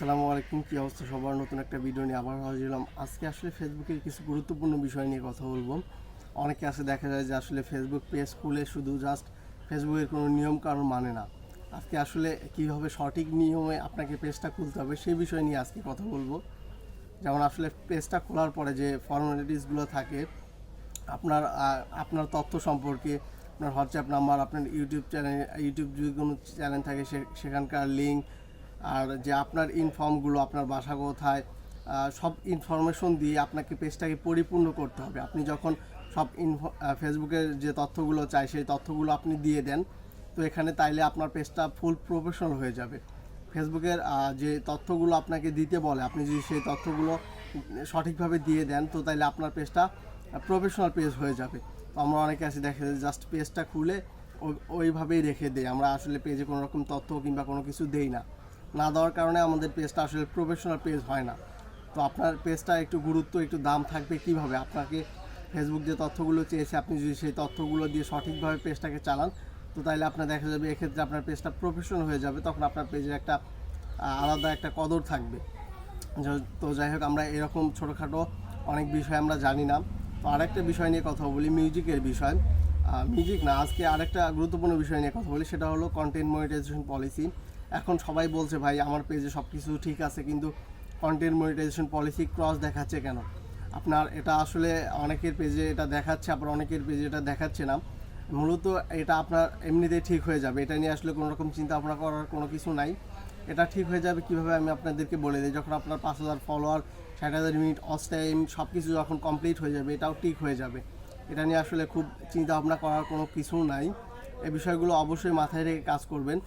আসসালামু আলাইকুম, কী অবস্থা? সবার নতুন একটা ভিডিও নিয়ে আবার হাজির হলাম। আজকে আসলে ফেসবুকের কিছু গুরুত্বপূর্ণ বিষয় নিয়ে কথা বলব। অনেকে আছে দেখা যায় যে আসলে ফেসবুক পেজ খুলে শুধু জাস্ট ফেসবুকের কোনো নিয়ম কারণ মানে না। আজকে আসলে কীভাবে সঠিক নিয়মে আপনাকে পেজটা খুলতে হবে সেই বিষয় নিয়ে আজকে কথা বলব। যেমন আসলে পেজটা খোলার পরে যে ফর্মালিটিসগুলো থাকে, আপনার আপনার তথ্য সম্পর্কে, আপনার হোয়াটসঅ্যাপ নাম্বার আপনার ইউটিউব চ্যানেল ইউটিউব যদি কোনো চ্যানেল থাকে সেখানকার লিঙ্ক আর যে আপনার ইনফর্মগুলো আপনার বাসা কোথায় সব ইনফরমেশন দিয়ে আপনাকে পেজটাকে পরিপূর্ণ করতে হবে। আপনি যখন সব ইনফো ফেসবুকের যে তথ্যগুলো চাই, সেই তথ্যগুলো আপনি দিয়ে দেন, তো এখানে তাইলে আপনার পেজটা ফুল প্রফেশনাল হয়ে যাবে। ফেসবুকের যে তথ্যগুলো আপনাকে দিতে বলে, আপনি যদি সেই তথ্যগুলো সঠিকভাবে দিয়ে দেন, তো তাইলে আপনার পেজটা প্রফেশনাল পেজ হয়ে যাবে। তো আমরা অনেকে আছি, দেখে জাস্ট পেজটা খুলে ওই- ওইভাবেই রেখে দেয় আমরা আসলে পেজে কোনো রকম তথ্য কিংবা কোনো কিছু দেই না। না দেওয়ার কারণে আমাদের পেজটা আসলে প্রফেশনাল পেজ হয় না। তো আপনার পেজটা একটু গুরুত্ব, একটু দাম থাকবে কীভাবে? আপনাকে ফেসবুক যে তথ্যগুলো চেয়েছে, আপনি যদি সেই তথ্যগুলো দিয়ে সঠিকভাবে পেজটাকে চালান, তো তাইলে আপনার দেখা যাবে এক্ষেত্রে আপনার পেজটা প্রফেশনাল হয়ে যাবে, তখন আপনার পেজের একটা আলাদা একটা কদর থাকবে। তো যাই হোক, আমরা এরকম ছোটোখাটো অনেক বিষয় আমরা জানি না। তো আরেকটা বিষয় নিয়ে কথা বলি, মিউজিকের বিষয়। মিউজিক না, আজকে আরেকটা গুরুত্বপূর্ণ বিষয় নিয়ে কথা বলি, সেটা হলো কন্টেন্ট মনিটাইজেশন পলিসি এখন সবাই বলছে, ভাই, আমার পেজে সব কিছু ঠিক আছে, কিন্তু কন্টেন্ট মনিটাইজেশন পলিসি ক্রস দেখাচ্ছে কেন? আপনার এটা আসলে অনেকের পেজে এটা দেখাচ্ছে, আবার অনেকের পেজে এটা দেখাচ্ছে না। মূলত এটা আপনার এমনিতেই ঠিক হয়ে যাবে। এটা নিয়ে আসলে কোনো রকম চিন্তা ভাবনা করার কোনো কিছু নাই। এটা ঠিক হয়ে যাবে কীভাবে আমি আপনাদেরকে বলে দিই। যখন আপনার পাঁচ হাজার ফলোয়ার ষাট হাজার মিনিট অস টাইম সব কিছু যখন কমপ্লিট হয়ে যাবে, এটাও ঠিক হয়ে যাবে। এটা নিয়ে আসলে খুব চিন্তা ভাবনা করার কোনো কিছু নাই। এই বিষয়গুলো অবশ্যই মাথায় রেখে কাজ করবেন।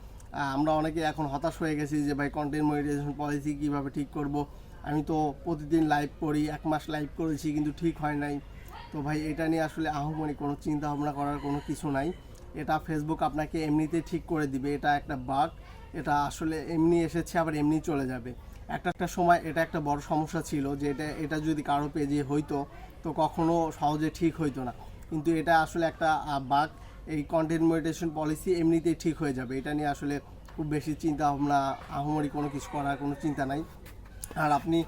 আমরা অনেকে এখন হতাশ হয়ে গেছি যে, ভাই কন্টেন্ট মনিটাইজেশন পলিসি কীভাবে ঠিক করব? আমি তো প্রতিদিন লাইভ করি এক মাস লাইভ করেছি, কিন্তু ঠিক হয় নাই। তো ভাই, এটা নিয়ে আসলে আহমনি কোনো চিন্তা ভাবনা করার কোনো কিছু নাই। এটা ফেসবুক আপনাকে এমনিতে ঠিক করে দিবে, এটা একটা বাগ এটা আসলে এমনি এসেছে, আবার এমনি চলে যাবে। একটা একটা সময় এটা একটা বড় সমস্যা ছিল যে, এটা এটা যদি কারও পেজে হইতো, তো কখনো সহজে ঠিক হইতো না। কিন্তু এটা আসলে একটা বাগ এই কন্টেন্ট মনিটেশন পলিসি এমনিতেই ঠিক হয়ে যাবে। এটা নিয়ে আসলে খুব বেশি চিন্তা ভাবনা, আহমরি কোনো কিছু করার কোনো চিন্তা নাই। আর আপনি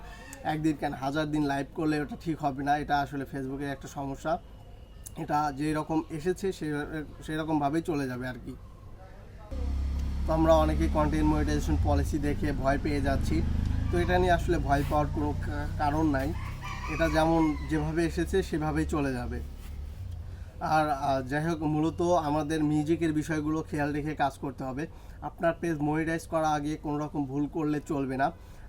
একদিন কেন, হাজার দিন লাইভ করলে ওটা ঠিক হবে না, এটা আসলে ফেসবুকের একটা সমস্যা। এটা যেই রকম এসেছে, সে সেরকমভাবেই চলে যাবে আর কি। তো আমরা অনেকেই কন্টেন্ট মনিটাইজেশন পলিসি দেখে ভয় পেয়ে যাচ্ছি। তো এটা নিয়ে আসলে ভয় পাওয়ার কোনো কারণ নাই। এটা যেমন যেভাবে এসেছে, সেভাবেই চলে যাবে। আর যাই হোক, মূলত আমাদের মিউজিকের বিষয়গুলো খেয়াল রেখে কাজ করতে হবে। আপনার পেজ মনিটাইজ করার আগে কোনো রকম ভুল করলে চলবে না।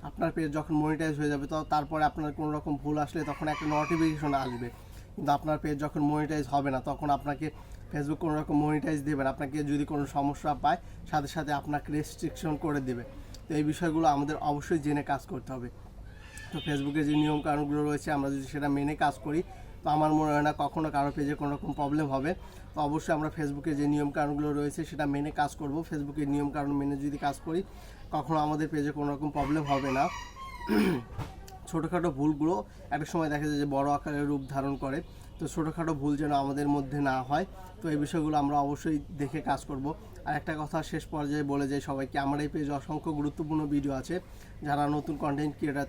আপনার পেজ যখন মনিটাইজ হয়ে যাবে, তো তারপরে আপনার কোনো রকম ভুল আসলে তখন একটা নোটিফিকেশন আসবে। কিন্তু আপনার পেজ যখন মনিটাইজ হবে না, তখন আপনাকে ফেসবুক কোনো রকম মনিটাইজ দেবে না। আপনাকে যদি কোনো সমস্যা পায়, সাথে সাথে আপনাকে রেস্ট্রিকশন করে দেবে। তো এই বিষয়গুলো আমাদের অবশ্যই জেনে কাজ করতে হবে। তো ফেসবুকে যে নিয়ম কানুনগুলো রয়েছে, আমরা যদি সেটা মেনে কাজ করি তো আমার মনে হয় না কখনো কারও পেজে কোনো রকম প্রবলেম হবে। তো অবশ্যই আমরা ফেসবুকে যে নিয়ম কানুনগুলো রয়েছে সেটা মেনে কাজ করব। ফেসবুকের নিয়ম কানুন মেনে যদি কাজ করি, কখনো আমাদের পেজে কোনো রকম প্রবলেম হবে না। ছোটোখাটো ভুলগুলো, একটা সময় দেখা যায় যে বড় আকারে রূপ ধারণ করে। তো ছোটোখাটো ভুল যেন আমাদের মধ্যে না হয়, তো এই বিষয়গুলো আমরা অবশ্যই দেখে কাজ করব। আর একটা কথা শেষ পর্যায়ে বলে যাই সবাইকে, আমার এই পেজে অসংখ্য গুরুত্বপূর্ণ ভিডিও আছে। যারা নতুন কন্টেন্ট ক্রিয়েটার